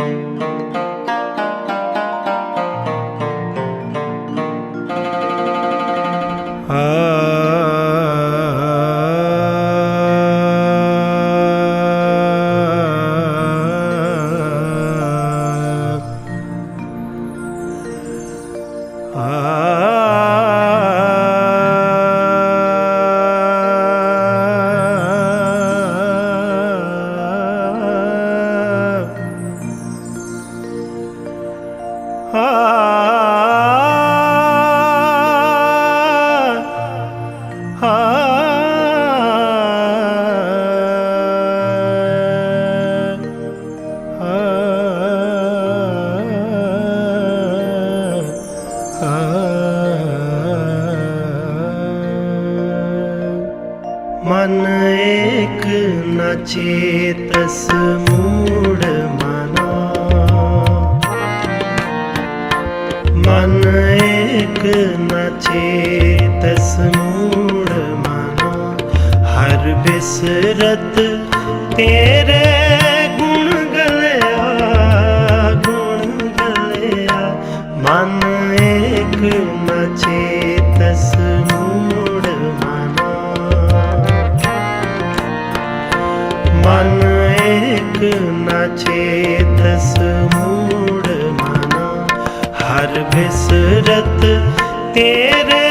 you ਮਨ ਏਕ ਨ ਚੇਤਸ ਮੂੜ ਮਨਾ। ਮਨ ਏਕ ਨ ਚੇਤਸ ਮੂੜ ਮਨਾ। ਹਰ ਬਿਸਰਤ ਤੇਰੇ ਗੁਣ ਗਲਿਆ ਗੁਣ ਗਲਿਆ। ਮਨ ਏਕ ਨ ਚੇਤਸ ਮਨ ਇੱਕ ਨਾ ਚੇਤਸ ਮੂੜ ਮਨਾ। ਹਰ ਬਿਸਰਤ ਤੇਰੇ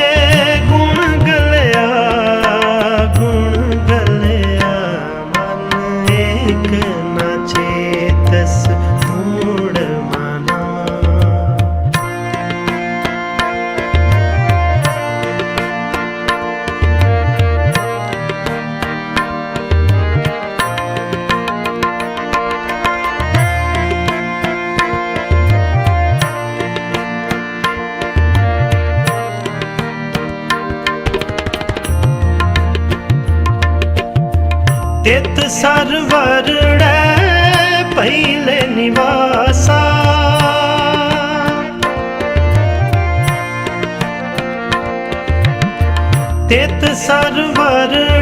ਤਿਤ ਸਰਵਰੜੈ ਪਹਿਲੇ ਨਿਵਾਸਾ। ਤਿਤ ਸਰਵਰੜੈ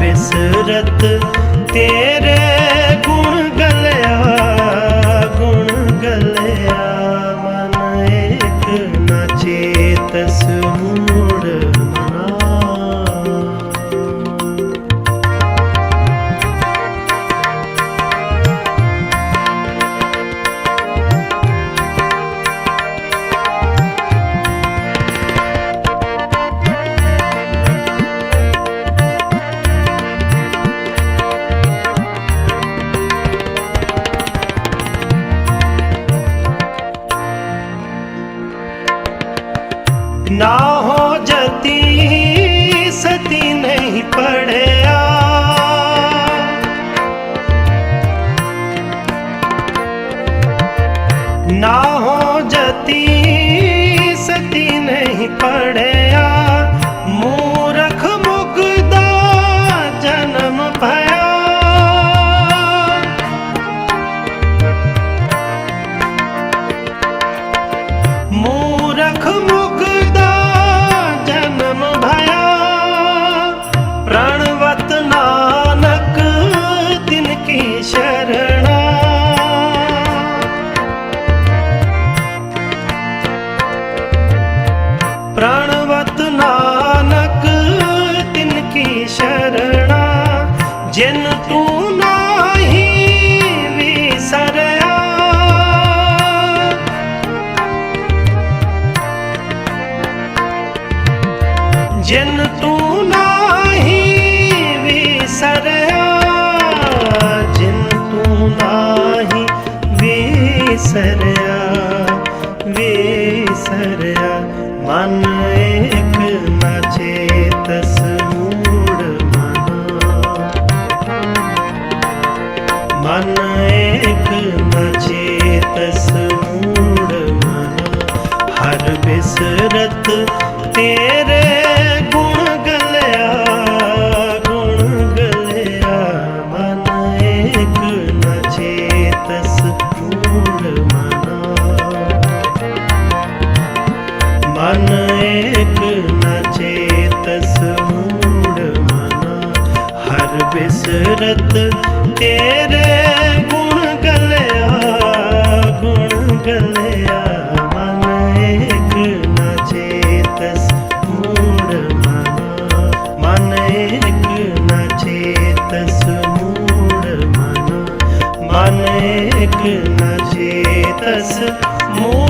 ਬਿਸਰਤ ਤੇਰੇ ਗੁਣ ਗਲਿਆ ਗੁਣ ਗਲਿਆ ਮਨ ਇੱਕ now ਜਿਨ ਤੂੰ ਨਾਹੀ ਵਿਸਰਿਆ, ਜਿਨ ਤੂੰ ਨਾਹੀ ਵਿਸਰਿਆ ਵਿਸਰਿਆ। ਮਨ ਇੱਕ ਨਾ ਚੇਤਸ ਮੂੜ ਮਨਾ। ਮਨ ਏਕ ਨ ਚੇਤਸ ਮੂੜ ਮਨ। ਹਰ ਬਿਸਰਤ ਤੇਰੇ ਮਨ ਇਕ ਨਜੇਤਸ ਮੋਹ